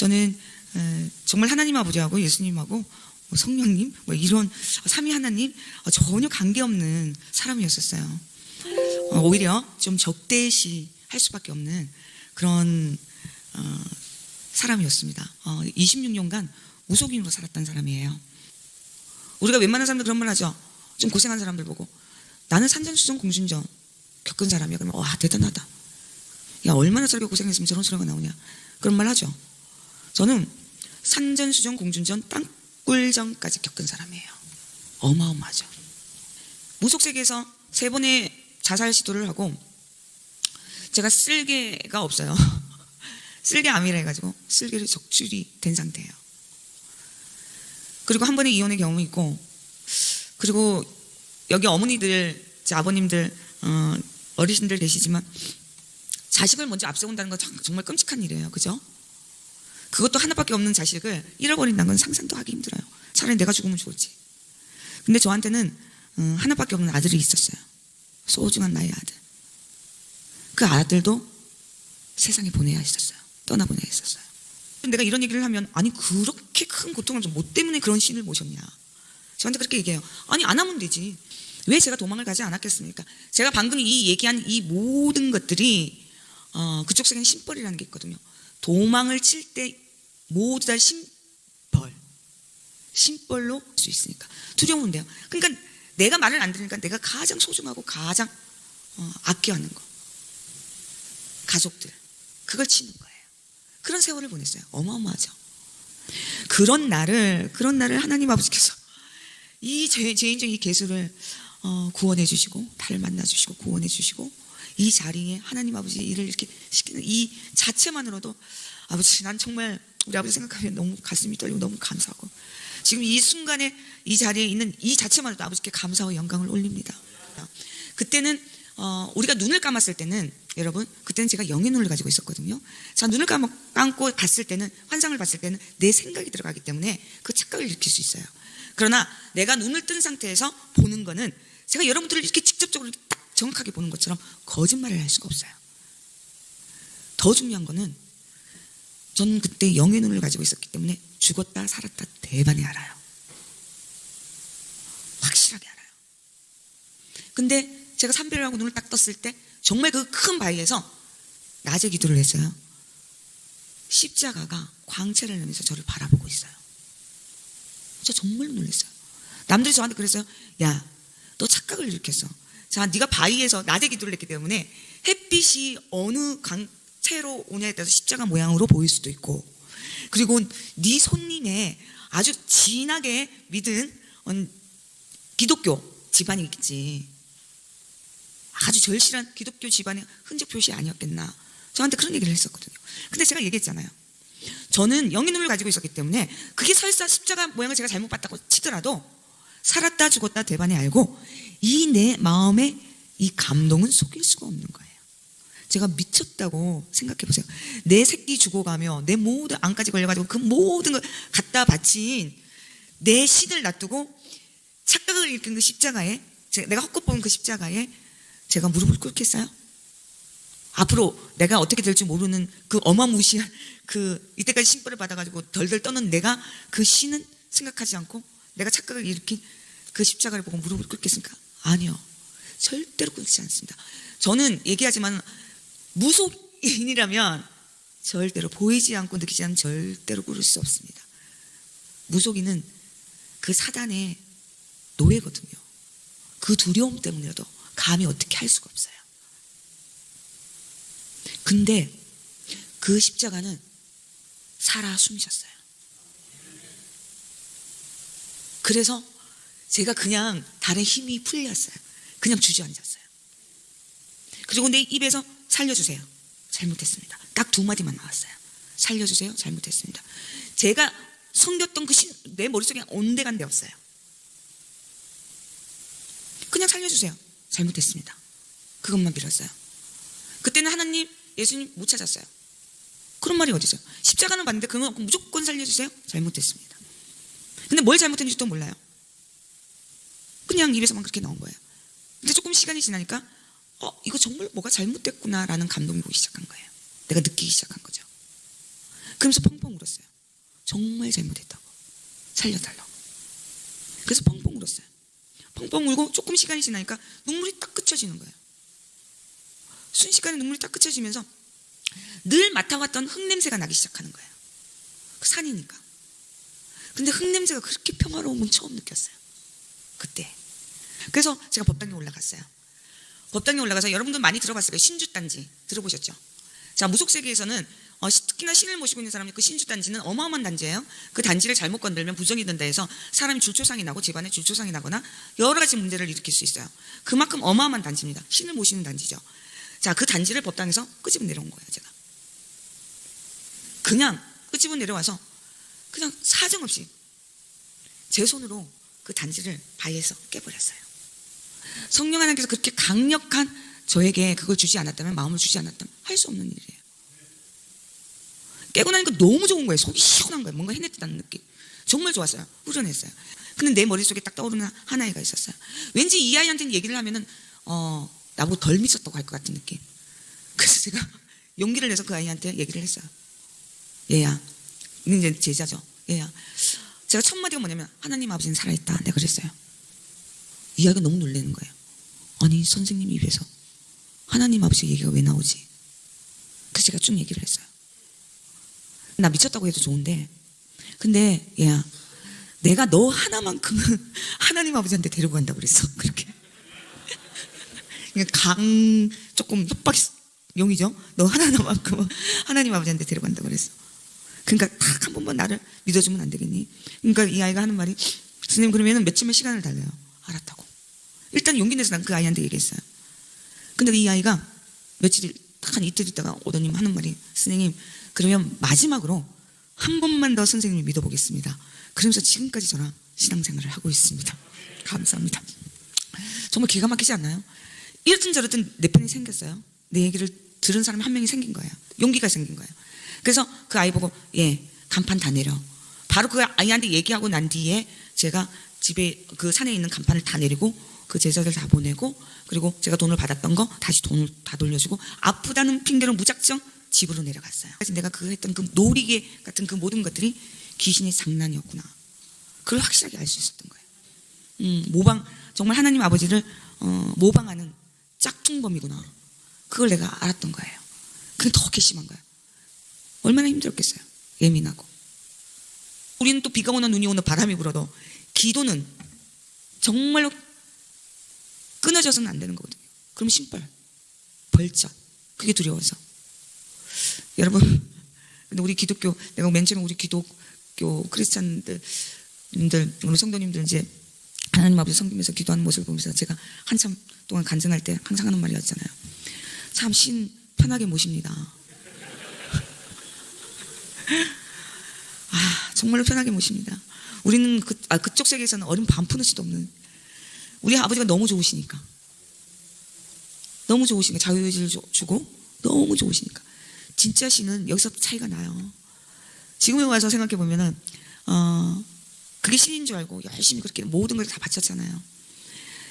저는 에, 정말 하나님 아버지하고 예수님하고 뭐 성령님 뭐 이런 삼위 하나님 어, 전혀 관계없는 사람이었었어요. 어, 오히려 좀 적대시 할 수밖에 없는 그런 어, 사람이었습니다. 어, 26년간 무속인으로 살았던 사람이에요. 우리가 웬만한 사람들 그런 말 하죠. 좀 고생한 사람들 보고 나는 산전수전 공준전 겪은 사람이야. 그러면 와 대단하다. 야 얼마나 저렇게 고생했으면 저런 소리가 나오냐. 그런 말 하죠. 저는 산전 수전 공준전 땅굴전까지 겪은 사람이에요. 어마어마하죠. 무속 세계에서 세 번의 자살 시도를 하고 제가 쓸개가 없어요. 쓸개 암이라 해가지고 쓸개를 적출이 된 상태예요. 그리고 한 번의 이혼의 경험이 있고 그리고 여기 어머니들, 제 아버님들, 어, 어르신들 계시지만 자식을 먼저 앞세운다는 건 참- 정말 끔찍한 일이에요. 그죠? 그것도 하나밖에 없는 자식을 잃어버린다는 건 상상도 하기 힘들어요. 차라리 내가 죽으면 좋을지. 근데 저한테는 어, 하나밖에 없는 아들이 있었어요. 소중한 나의 아들. 그 아들도 세상에 보내야 했었어요. 떠나보내야 했었어요. 내가 이런 얘기를 하면 아니 그렇게 큰 고통을 좀 뭐 때문에 그런 신을 모셨냐. 저한테 그렇게 얘기해요. 아니 안 하면 되지. 왜 제가 도망을 가지 않았겠습니까? 제가 방금 이 얘기한 이 모든 것들이 어, 그쪽 세계는 심벌이라는 게 있거든요. 도망을 칠 때 모두 다 심벌, 심벌로 할 수 있으니까 두려우면 돼요. 그러니까 내가 말을 안 들으니까 내가 가장 소중하고 가장 어, 아껴하는 거, 가족들 그걸 치는 거예요. 그런 세월을 보냈어요. 어마어마하죠. 그런 나를 그런 나를 하나님 아버지께서 이 죄, 죄인적 이 개수를 어, 구원해 주시고 나를 만나 주시고 구원해 주시고 이 자리에 하나님 아버지 일을 이렇게 시키는 이 자체만으로도 아버지 난 정말 우리 아버지 생각하면 너무 가슴이 떨리고 너무 감사하고 지금 이 순간에 이 자리에 있는 이 자체만으로도 아버지께 감사와 영광을 올립니다. 그때는 어, 우리가 눈을 감았을 때는 여러분 그때는 제가 영의 눈을 가지고 있었거든요. 자 눈을 감고 봤을 때는 환상을 봤을 때는 내 생각이 들어가기 때문에 그 착각을 일으킬 수 있어요. 그러나 내가 눈을 뜬 상태에서 보는 거는 제가 여러분들을 이렇게 직접적으로 정확하게 보는 것처럼 거짓말을 할 수가 없어요. 더 중요한 거는 저는 그때 영의 눈을 가지고 있었기 때문에 죽었다 살았다 대반에 알아요. 확실하게 알아요. 근데 제가 삼배를 하고 눈을 딱 떴을 때 정말 그 큰 바위에서 낮에 기도를 했어요. 십자가가 광채를 내면서 저를 바라보고 있어요. 저 정말 놀랐어요. 남들이 저한테 그랬어요. 야, 너 착각을 일으켰어. 자, 네가 바위에서 낮에 기도를 했기 때문에 햇빛이 어느 광채로 오냐에 따라서 십자가 모양으로 보일 수도 있고, 그리고 네 손님에 아주 진하게 믿은 어, 기독교 집안이 있겠지. 아주 절실한 기독교 집안의 흔적 표시 아니었겠나. 저한테 그런 얘기를 했었거든요. 근데 제가 얘기했잖아요. 저는 영의 눈을 가지고 있었기 때문에 그게 설사 십자가 모양을 제가 잘못 봤다고 치더라도 살았다 죽었다 대반에 알고 이 내 마음의 이 감동은 속일 수가 없는 거예요. 제가 미쳤다고 생각해 보세요. 내 새끼 죽어가며 내 모든 안까지 걸려가지고 그 모든 걸 갖다 바친 내 신을 놔두고 착각을 일으킨 그 십자가에 제- 내가 헛것 본그 십자가에 제가 무릎을 꿇겠어요? 앞으로 내가 어떻게 될지 모르는 그 어마무시한 그 이때까지 신벌을 받아가지고 덜덜 떠는 내가 그 신은 생각하지 않고 내가 착각을 일으킨 그 십자가를 보고 무릎을 꿇겠습니까? 아니요. 절대로 꿇지 않습니다. 저는 얘기하지만 무속인이라면 절대로 보이지 않고 느끼지 않으면 절대로 꿇을 수 없습니다. 무속인은 그 사단의 노예거든요. 그 두려움 때문에도 감히 어떻게 할 수가 없어요. 근데 그 십자가는 살아 숨쉬었어요. 그래서 제가 그냥 달에 힘이 풀렸어요. 그냥 주저앉았어요. 그리고 내 입에서 살려주세요. 잘못했습니다. 딱 두 마디만 나왔어요. 살려주세요. 잘못했습니다. 제가 섬겼던 그 신, 내 머릿속에 온데간데 없어요. 그냥 살려주세요. 잘못했습니다. 그것만 빌었어요. 그때는 하나님, 예수님 못 찾았어요. 그런 말이 어디서? 십자가는 봤는데 그건 무조건 살려주세요. 잘못했습니다. 근데 뭘 잘못했는지 또 몰라요. 그냥 입에서만 그렇게 나온 거예요. 근데 조금 시간이 지나니까 어 이거 정말 뭐가 잘못됐구나라는 감동이 오기 시작한 거예요. 내가 느끼기 시작한 거죠. 그러면서 펑펑 울었어요. 정말 잘못했다고. 살려달라고. 그래서 펑펑 울었어요. 펑펑 울고 조금 시간이 지나니까 눈물이 딱 그쳐지는 거예요. 순식간에 눈물이 딱 그쳐지면서 늘 맡아왔던 흙냄새가 나기 시작하는 거예요. 그 산이니까. 근데 흙냄새가 그렇게 평화로운 건 처음 느꼈어요. 그때. 그래서 제가 법당에 올라갔어요. 법당에 올라가서 여러분들 많이 들어봤을 거예요. 신주단지 들어보셨죠? 자 무속세계에서는 어, 시- 특히나 신을 모시고 있는 사람이 그 신주단지는 어마어마한 단지예요. 그 단지를 잘못 건들면 부정이 된다 해서 사람이 줄초상이 나고 집안에 줄초상이 나거나 여러 가지 문제를 일으킬 수 있어요. 그만큼 어마어마한 단지입니다. 신을 모시는 단지죠. 자 그 단지를 법당에서 끄집어 내려온 거예요. 제가 그냥 끄집어 내려와서 그냥 사정없이 제 손으로 그 단지를 바위에서 깨버렸어요. 성령 하나님께서 그렇게 강력한 저에게 그걸 주지 않았다면 마음을 주지 않았다면 할 수 없는 일이에요. 깨고 나니까 너무 좋은 거예요. 속이 시원한 거예요. 뭔가 해냈다는 느낌. 정말 좋았어요. 후련했어요. 근데 내 머릿속에 딱 떠오르는 하나이가 있었어요. 왠지 이 아이한테는 얘기를 하면은 어, 나보고 덜 미쳤다고 할 것 같은 느낌. 그래서 제가 용기를 내서 그 아이한테 얘기를 했어요. 얘야, 이제 제자죠. 얘야, 제가 첫 마디가 뭐냐면 하나님 아버지는 살아있다. 내가 그랬어요. 이 아이가 너무 놀라는 거예요. 아니 선생님 입에서 하나님 아버지 얘기가 왜 나오지? 그래서 제가 쭉 얘기를 했어요. 나 미쳤다고 해도 좋은데 근데 얘야 내가 너 하나만큼은 하나님 아버지한테 데리고 간다고 그랬어. 그렇게. 강 조금 협박 용이죠. 너 하나만큼은 하나님 아버지한테 데려간다고 그랬어. 그러니까 딱한 번만 나를 믿어주면 안 되겠니? 그러니까 이 아이가 하는 말이 선생님 그러면은 며칠만 시간을 달래요. 알았다고. 일단 용기 내서 난 그 아이한테 얘기했어요. 근데 이 아이가 며칠 딱한 이틀 있다가 오더님 하는 말이 선생님 그러면 마지막으로 한 번만 더 선생님을 믿어보겠습니다. 그러면서 지금까지 저랑 신앙생활을 하고 있습니다. 감사합니다. 정말 기가 막히지 않나요? 이렇든 저렇든 내 편이 생겼어요. 내 얘기를 들은 사람 한 명이 생긴 거예요. 용기가 생긴 거예요. 그래서 그 아이 보고 예 간판 다 내려. 바로 그 아이한테 얘기하고 난 뒤에 제가 집에 그 산에 있는 간판을 다 내리고 그 제자들 다 보내고 그리고 제가 돈을 받았던 거 다시 돈을 다 돌려주고 아프다는 핑계로 무작정 집으로 내려갔어요. 그래서 내가 그 했던 그 놀이개 같은 그 모든 것들이 귀신의 장난이었구나. 그걸 확실하게 알 수 있었던 거예요. 음, 모방 정말 하나님 아버지를 어, 모방하는 짝퉁범이구나. 그걸 내가 알았던 거예요. 그게 더 괘씸한 거예요. 얼마나 힘들었겠어요. 예민하고. 우리는 또 비가 오나 눈이 오나 바람이 불어도 기도는 정말로 끊어져서는 안 되는 거거든요. 그럼 신발, 벌쩍. 그게 두려워서. 여러분, 근데 우리 기독교, 내가 맨 처음에 우리 기독교 크리스찬들, 우리 성도님들 이제 하나님 아버지 섬기면서 기도하는 모습을 보면서 제가 한참 동안 간증할 때 항상 하는 말이었잖아요. 참 신 편하게 모십니다. 아, 정말로 편하게 모십니다. 우리는 그, 아, 그쪽 세계에서는 어린 반푼어치도 없는 우리 아버지가 너무 좋으시니까. 너무 좋으시니까 자유의지를 주- 주고 너무 좋으시니까. 진짜 신은 여기서 차이가 나요. 지금에 와서 생각해 보면은 어, 그게 신인 줄 알고 열심히 그렇게 모든 걸 다 바쳤잖아요.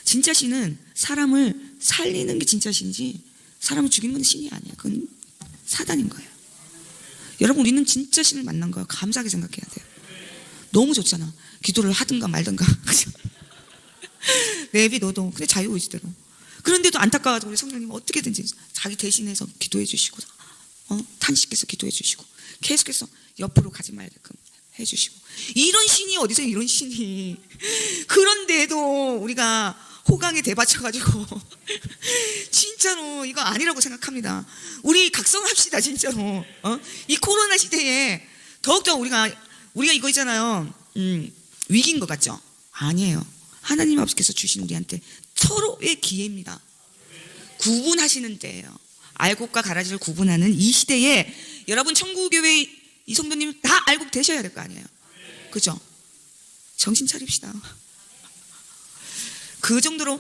진짜 신은 사람을 살리는 게 진짜 신이지 사람을 죽이는 건 신이 아니야. 그건 사단인 거예요. 여러분 우리는 진짜 신을 만난 거야. 감사하게 생각해야 돼요. 너무 좋잖아. 기도를 하든가 말든가. 내비 너도 근데 자유의지대로. 그런데도 안타까워서 우리 성령님 어떻게든지 자기 대신해서 기도해 주시고 어? 탄식해서 기도해 주시고 계속해서 옆으로 가지 말게끔 해 주시고 이런 신이 어디서 이런 신이 그런데도 우리가 호강에 대받쳐가지고 진짜로 이거 아니라고 생각합니다. 우리 각성합시다 진짜로. 어? 이 코로나 시대에 더욱더 우리가 우리가 이거 있잖아요. 음, 위기인 것 같죠? 아니에요. 하나님 아버지께서 주신 우리한테 서로의 기회입니다. 구분하시는 때예요. 알곡과 가라지를 구분하는 이 시대에 여러분 천국교회 이 성도님 다 알고 되셔야 될 거 아니에요. 그죠? 정신 차립시다. 그 정도로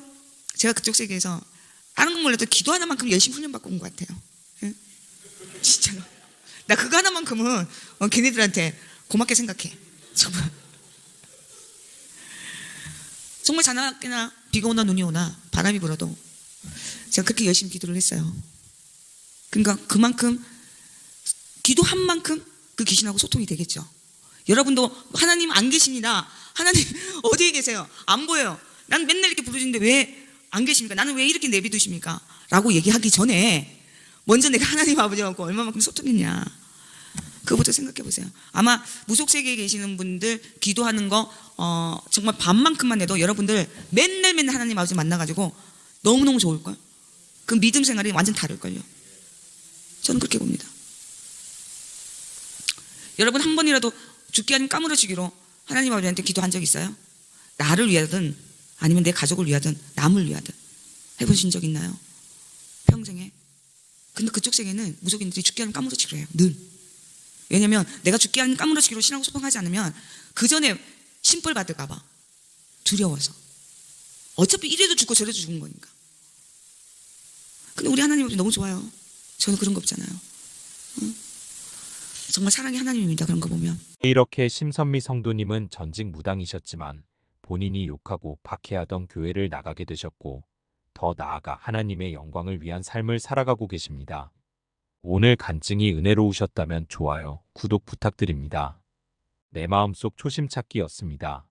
제가 그쪽 세계에서 다른 건 몰라도 기도 하나만큼 열심히 훈련받고 온 것 같아요. 예? 진짜로. 나 그거 하나만큼은 어, 걔네들한테 고맙게 생각해. 정말. 정말 자나깨나 비가 오나 눈이 오나 바람이 불어도 제가 그렇게 열심히 기도를 했어요. 그러니까 그만큼 기도한 만큼 그 귀신하고 소통이 되겠죠. 여러분도 하나님 안 계십니다. 하나님 어디에 계세요? 안 보여요. 난 맨날 이렇게 부르짖는데 왜 안 계십니까? 나는 왜 이렇게 내비두십니까? 라고 얘기하기 전에 먼저 내가 하나님 아버지하고 얼마만큼 소통했냐. 그거부터 생각해 보세요. 아마 무속 세계에 계시는 분들 기도하는 거 어, 정말 반만큼만 해도 여러분들 맨날 맨날 하나님 아버지 만나가지고 너무너무 좋을걸. 그 믿음 생활이 완전 다를걸요. 저는 그렇게 봅니다. 여러분 한 번이라도 죽게 아니면 까무러지기로 하나님 아버지한테 기도한 적 있어요? 나를 위하든 아니면 내 가족을 위하든 남을 위하든 해보신 적 있나요? 평생에? 근데 그쪽 세계는 무속인들이 죽게 하면 까무러지기로 해요. 늘. 왜냐면 내가 죽게 하는 까무러지기로 신앙 소통하지 않으면 그 전에 심벌 받을까봐 두려워서. 어차피 이래도 죽고 저래도 죽은 거니까. 근데 우리 하나님 아버지 너무 좋아요. 저는 그런 거 없잖아요. 응? 정말 사랑의 하나님입니다. 그런 거 보면. 이렇게 심선미 성도님은 전직 무당이셨지만 본인이 욕하고 박해하던 교회를 나가게 되셨고 더 나아가 하나님의 영광을 위한 삶을 살아가고 계십니다. 오늘 간증이 은혜로우셨다면 좋아요, 구독 부탁드립니다. 내 마음속 초심 찾기였습니다.